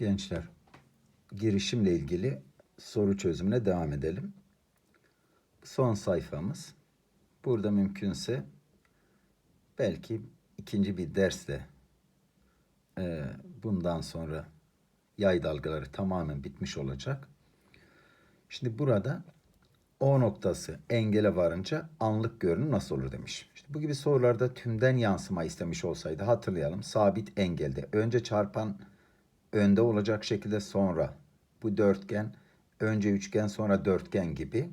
Gençler, girişimle ilgili soru çözümüne devam edelim. Son sayfamız. Burada mümkünse belki ikinci bir derste e, bundan sonra yay dalgaları tamamen bitmiş olacak. Şimdi burada O noktası engele varınca anlık görünüm nasıl olur demiş. İşte bu gibi sorularda tümden yansıma istemiş olsaydı hatırlayalım. Sabit engelde önce çarpan önde olacak şekilde sonra bu dörtgen önce üçgen sonra dörtgen gibi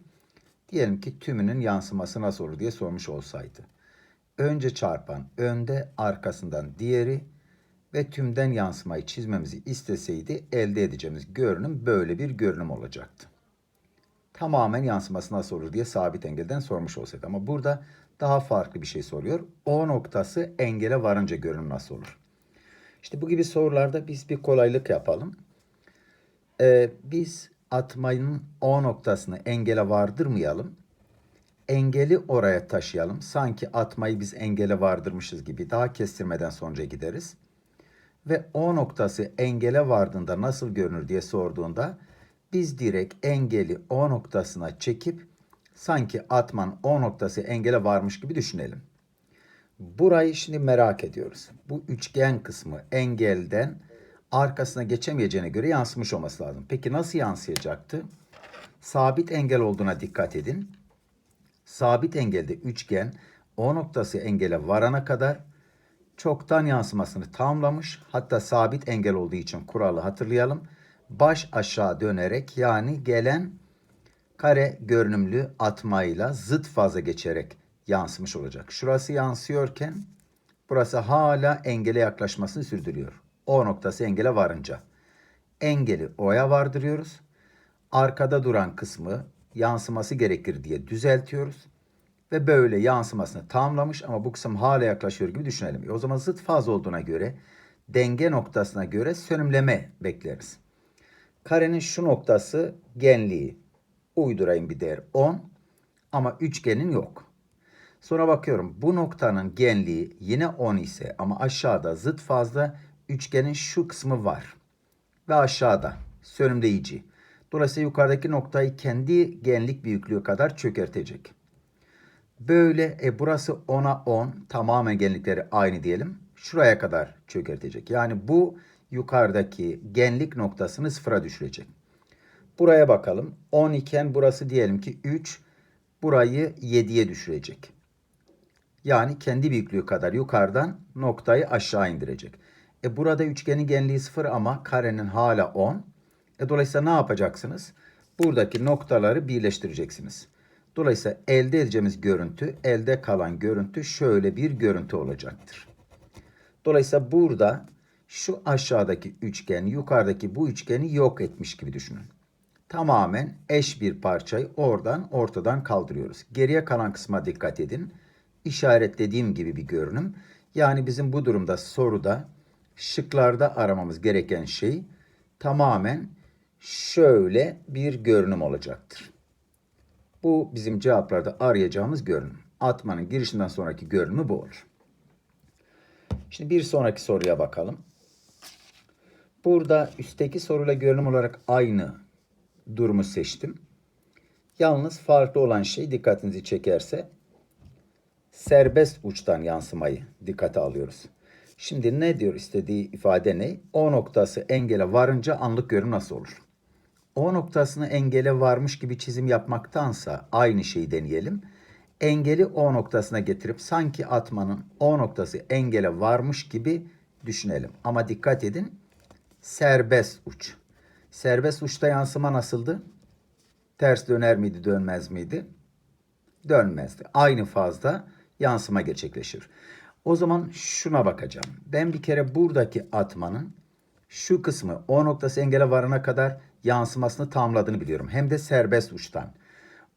diyelim ki tümünün yansıması nasıl olur diye sormuş olsaydı. Önce çarpan önde arkasından diğeri ve tümden yansımayı çizmemizi isteseydi elde edeceğimiz görünüm böyle bir görünüm olacaktı. Tamamen yansıması nasıl olur diye sabit engelden sormuş olsaydı. Ama burada daha farklı bir şey soruyor. O noktası engele varınca görünüm nasıl olur? İşte bu gibi sorularda biz bir kolaylık yapalım. Ee, biz atmayın O noktasını engele vardırmayalım. Engeli oraya taşıyalım. Sanki atmayı biz engele vardırmışız gibi daha kestirmeden sonuca gideriz. Ve O noktası engele vardığında nasıl görünür diye sorduğunda biz direkt engeli O noktasına çekip sanki atman O noktası engele varmış gibi düşünelim. Burayı şimdi merak ediyoruz. Bu üçgen kısmı engelden arkasına geçemeyeceğine göre yansımış olması lazım. Peki nasıl yansıyacaktı? Sabit engel olduğuna dikkat edin. Sabit engelde üçgen O noktası engele varana kadar çoktan yansımasını tamamlamış. Hatta sabit engel olduğu için kuralı hatırlayalım. Baş aşağı dönerek yani gelen kare görünümlü atmayla zıt faza geçerek yansımış olacak. Şurası yansıyorken burası hala engele yaklaşmasını sürdürüyor. O noktası engele varınca. Engeli O'ya vardırıyoruz. Arkada duran kısmı yansıması gerekir diye düzeltiyoruz. Ve böyle yansımasını tamamlamış ama bu kısım hala yaklaşıyor gibi düşünelim. E o zaman zıt faz olduğuna göre denge noktasına göre sönümleme bekleriz. Karenin şu noktası genliği. Uydurayım bir değer 10 ama üçgenin yok. Sonra bakıyorum bu noktanın genliği yine 10 ise ama aşağıda zıt fazla üçgenin şu kısmı var. Ve aşağıda sönümleyici. Dolayısıyla yukarıdaki noktayı kendi genlik büyüklüğü kadar çökertecek. Böyle e, burası 10'a 10 tamamen genlikleri aynı diyelim. Şuraya kadar çökertecek. Yani bu yukarıdaki genlik noktasını sıfıra düşürecek. Buraya bakalım. 10 iken burası diyelim ki 3. Burayı 7'ye düşürecek. Yani kendi büyüklüğü kadar yukarıdan noktayı aşağı indirecek. E burada üçgenin genliği 0 ama karenin hala 10. E dolayısıyla ne yapacaksınız? Buradaki noktaları birleştireceksiniz. Dolayısıyla elde edeceğimiz görüntü, elde kalan görüntü şöyle bir görüntü olacaktır. Dolayısıyla burada şu aşağıdaki üçgen yukarıdaki bu üçgeni yok etmiş gibi düşünün. Tamamen eş bir parçayı oradan ortadan kaldırıyoruz. Geriye kalan kısma dikkat edin. İşaretlediğim gibi bir görünüm. Yani bizim bu durumda soruda şıklarda aramamız gereken şey tamamen şöyle bir görünüm olacaktır. Bu bizim cevaplarda arayacağımız görünüm. Atmanın girişinden sonraki görünümü bu olur. Şimdi bir sonraki soruya bakalım. Burada üstteki soruyla görünüm olarak aynı durumu seçtim. Yalnız farklı olan şey dikkatinizi çekerse serbest uçtan yansımayı dikkate alıyoruz. Şimdi ne diyor istediği ifade ne? O noktası engele varınca anlık görünüm nasıl olur? O noktasını engele varmış gibi çizim yapmaktansa aynı şeyi deneyelim. Engeli O noktasına getirip sanki atmanın O noktası engele varmış gibi düşünelim. Ama dikkat edin serbest uç. Serbest uçta yansıma nasıldı? Ters döner miydi, dönmez miydi? Dönmezdi. Aynı fazda yansıma gerçekleşir. O zaman şuna bakacağım. Ben bir kere buradaki atmanın şu kısmı o noktası engele varana kadar yansımasını tamamladığını biliyorum. Hem de serbest uçtan.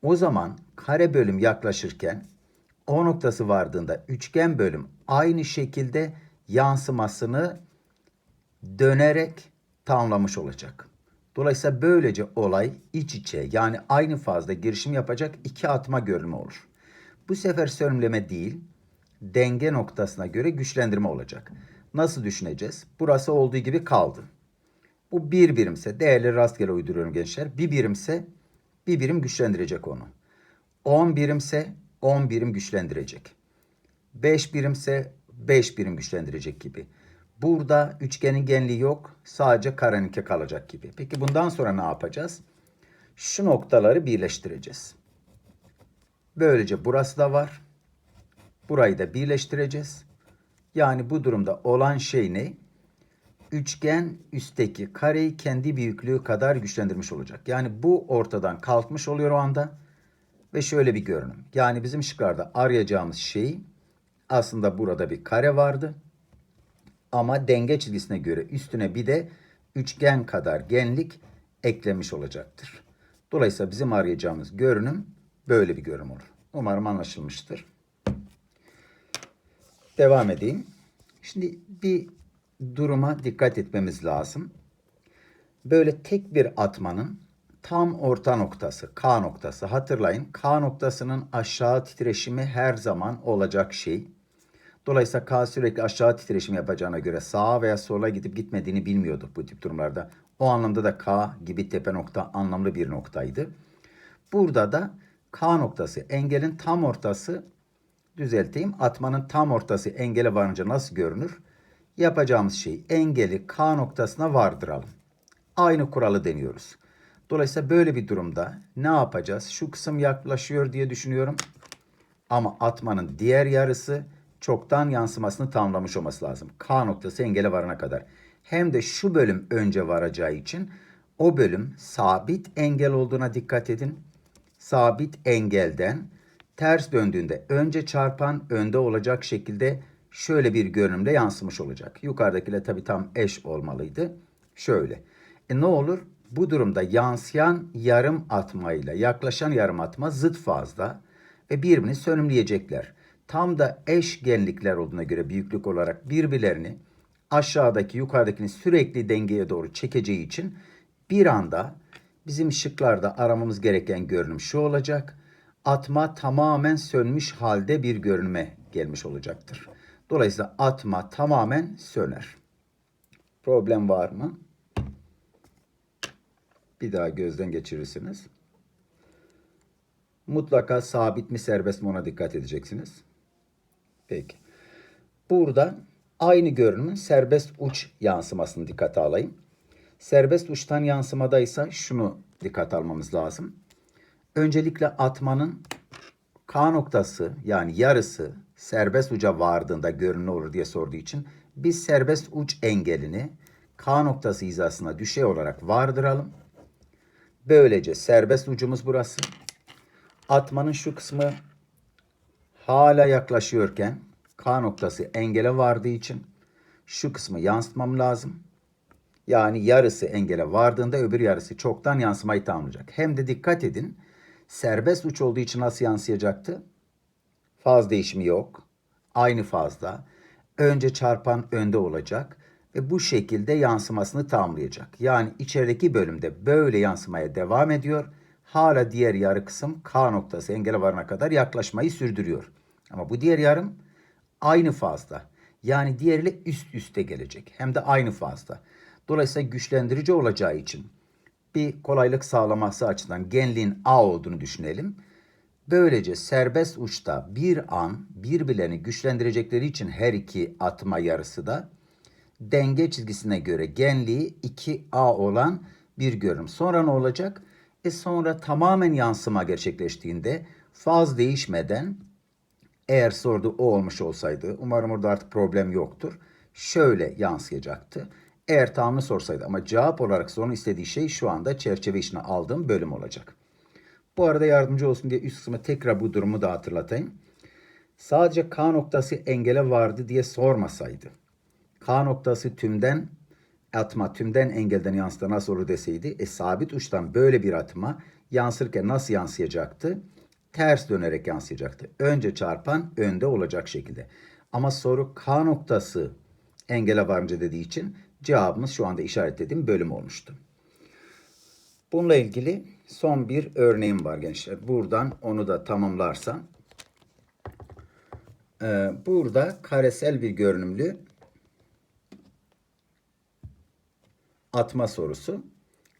O zaman kare bölüm yaklaşırken o noktası vardığında üçgen bölüm aynı şekilde yansımasını dönerek tamamlamış olacak. Dolayısıyla böylece olay iç içe yani aynı fazda girişim yapacak iki atma görünümü olur. Bu sefer sönümleme değil, denge noktasına göre güçlendirme olacak. Nasıl düşüneceğiz? Burası olduğu gibi kaldı. Bu bir birimse değerleri rastgele uyduruyorum gençler. Bir birimse bir birim güçlendirecek onu. 10 birimse 10 birim güçlendirecek. 5 birimse 5 birim güçlendirecek gibi. Burada üçgenin genliği yok. Sadece kareninki kalacak gibi. Peki bundan sonra ne yapacağız? Şu noktaları birleştireceğiz. Böylece burası da var. Burayı da birleştireceğiz. Yani bu durumda olan şey ne? Üçgen üstteki kareyi kendi büyüklüğü kadar güçlendirmiş olacak. Yani bu ortadan kalkmış oluyor o anda. Ve şöyle bir görünüm. Yani bizim şıklarda arayacağımız şey aslında burada bir kare vardı. Ama denge çizgisine göre üstüne bir de üçgen kadar genlik eklemiş olacaktır. Dolayısıyla bizim arayacağımız görünüm böyle bir görünüm olur. Umarım anlaşılmıştır. Devam edeyim. Şimdi bir duruma dikkat etmemiz lazım. Böyle tek bir atmanın tam orta noktası, K noktası. Hatırlayın K noktasının aşağı titreşimi her zaman olacak şey. Dolayısıyla K sürekli aşağı titreşim yapacağına göre sağa veya sola gidip gitmediğini bilmiyorduk bu tip durumlarda. O anlamda da K gibi tepe nokta anlamlı bir noktaydı. Burada da K noktası engelin tam ortası düzelteyim. Atmanın tam ortası engele varınca nasıl görünür? Yapacağımız şey engeli K noktasına vardıralım. Aynı kuralı deniyoruz. Dolayısıyla böyle bir durumda ne yapacağız? Şu kısım yaklaşıyor diye düşünüyorum. Ama atmanın diğer yarısı çoktan yansımasını tamamlamış olması lazım. K noktası engele varana kadar. Hem de şu bölüm önce varacağı için o bölüm sabit engel olduğuna dikkat edin. Sabit engelden ters döndüğünde önce çarpan önde olacak şekilde şöyle bir görünümde yansımış olacak. Yukarıdakiyle tabii tam eş olmalıydı. Şöyle. E ne olur? Bu durumda yansıyan yarım atmayla yaklaşan yarım atma zıt fazla ve birbirini sönümleyecekler. Tam da eş genlikler olduğuna göre büyüklük olarak birbirlerini aşağıdaki yukarıdakini sürekli dengeye doğru çekeceği için bir anda bizim şıklarda aramamız gereken görünüm şu olacak. Atma tamamen sönmüş halde bir görünüme gelmiş olacaktır. Dolayısıyla atma tamamen söner. Problem var mı? Bir daha gözden geçirirsiniz. Mutlaka sabit mi serbest mi ona dikkat edeceksiniz. Peki. Burada aynı görünümün serbest uç yansımasını dikkate alayım. Serbest uçtan yansımadaysa şunu dikkat almamız lazım. Öncelikle atmanın K noktası yani yarısı serbest uca vardığında görünür olur diye sorduğu için biz serbest uç engelini K noktası hizasına düşey olarak vardıralım. Böylece serbest ucumuz burası. Atmanın şu kısmı hala yaklaşıyorken K noktası engele vardığı için şu kısmı yansıtmam lazım. Yani yarısı engele vardığında öbür yarısı çoktan yansımayı tamamlayacak. Hem de dikkat edin serbest uç olduğu için nasıl yansıyacaktı? Faz değişimi yok. Aynı fazda. Önce çarpan önde olacak ve bu şekilde yansımasını tamamlayacak. Yani içerideki bölümde böyle yansımaya devam ediyor. Hala diğer yarı kısım K noktası engele varana kadar yaklaşmayı sürdürüyor. Ama bu diğer yarım aynı fazda. Yani diğeriyle üst üste gelecek. Hem de aynı fazda. Dolayısıyla güçlendirici olacağı için bir kolaylık sağlaması açısından genliğin A olduğunu düşünelim. Böylece serbest uçta bir an birbirlerini güçlendirecekleri için her iki atma yarısı da denge çizgisine göre genliği 2A olan bir görünüm. Sonra ne olacak? E sonra tamamen yansıma gerçekleştiğinde faz değişmeden eğer sordu o olmuş olsaydı umarım orada artık problem yoktur. Şöyle yansıyacaktı. Eğer tamamını sorsaydı ama cevap olarak sorun istediği şey şu anda çerçeve içine aldığım bölüm olacak. Bu arada yardımcı olsun diye üst kısmı tekrar bu durumu da hatırlatayım. Sadece K noktası engele vardı diye sormasaydı. K noktası tümden atma tümden engelden yansıda nasıl olur deseydi e, sabit uçtan böyle bir atma yansırken nasıl yansıyacaktı? Ters dönerek yansıyacaktı. Önce çarpan önde olacak şekilde. Ama soru K noktası engele varınca dediği için cevabımız şu anda işaretlediğim bölüm olmuştu. Bununla ilgili son bir örneğim var gençler. Buradan onu da tamamlarsam. Ee, burada karesel bir görünümlü atma sorusu.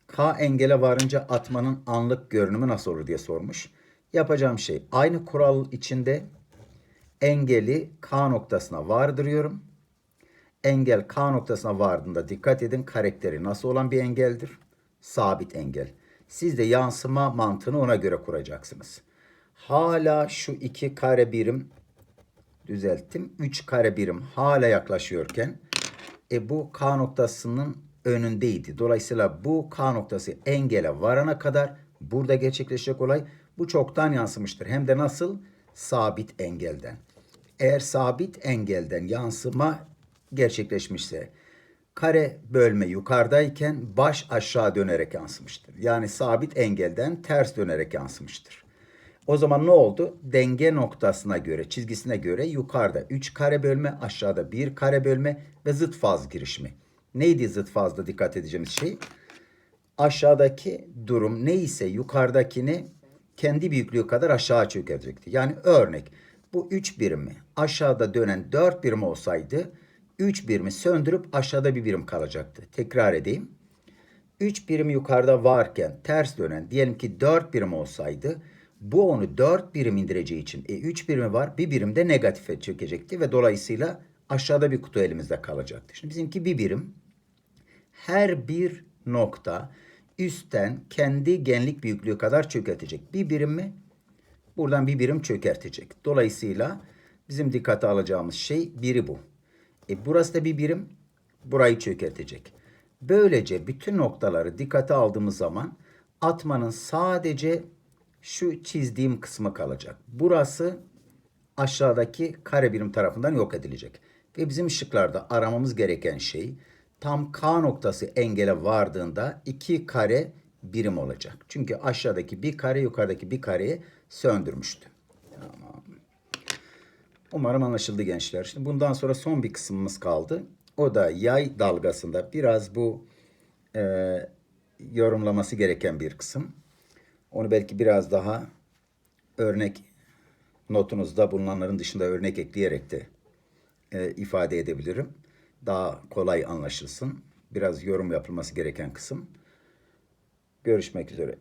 K engele varınca atmanın anlık görünümü nasıl olur diye sormuş. Yapacağım şey aynı kural içinde engeli K noktasına vardırıyorum. Engel K noktasına vardığında dikkat edin karakteri nasıl olan bir engeldir? Sabit engel. Siz de yansıma mantığını ona göre kuracaksınız. Hala şu iki kare birim düzelttim. 3 kare birim hala yaklaşıyorken e, bu K noktasının önündeydi. Dolayısıyla bu K noktası engele varana kadar burada gerçekleşecek olay bu çoktan yansımıştır. Hem de nasıl? Sabit engelden. Eğer sabit engelden yansıma gerçekleşmişse kare bölme yukarıdayken baş aşağı dönerek yansımıştır. Yani sabit engelden ters dönerek yansımıştır. O zaman ne oldu? Denge noktasına göre, çizgisine göre yukarıda 3 kare bölme, aşağıda 1 kare bölme ve zıt faz girişimi. Neydi zıt fazda dikkat edeceğimiz şey? Aşağıdaki durum neyse yukarıdakini kendi büyüklüğü kadar aşağı çökecekti. Yani örnek bu 3 birimi aşağıda dönen 4 birim olsaydı 3 birimi söndürüp aşağıda bir birim kalacaktı. Tekrar edeyim. 3 birim yukarıda varken ters dönen diyelim ki 4 birim olsaydı bu onu 4 birim indireceği için e, 3 birimi var bir birim de negatife çökecekti ve dolayısıyla aşağıda bir kutu elimizde kalacaktı. Şimdi bizimki bir birim her bir nokta üstten kendi genlik büyüklüğü kadar çökertecek. Bir birim mi? Buradan bir birim çökertecek. Dolayısıyla bizim dikkate alacağımız şey biri bu. E burası da bir birim burayı çökertecek. Böylece bütün noktaları dikkate aldığımız zaman atmanın sadece şu çizdiğim kısmı kalacak. Burası aşağıdaki kare birim tarafından yok edilecek. Ve bizim şıklarda aramamız gereken şey tam K noktası engele vardığında iki kare birim olacak. Çünkü aşağıdaki bir kare yukarıdaki bir kareyi söndürmüştü. Umarım anlaşıldı gençler. Şimdi bundan sonra son bir kısmımız kaldı. O da yay dalgasında biraz bu e, yorumlaması gereken bir kısım. Onu belki biraz daha örnek notunuzda bulunanların dışında örnek ekleyerek de e, ifade edebilirim. Daha kolay anlaşılsın. Biraz yorum yapılması gereken kısım. Görüşmek üzere.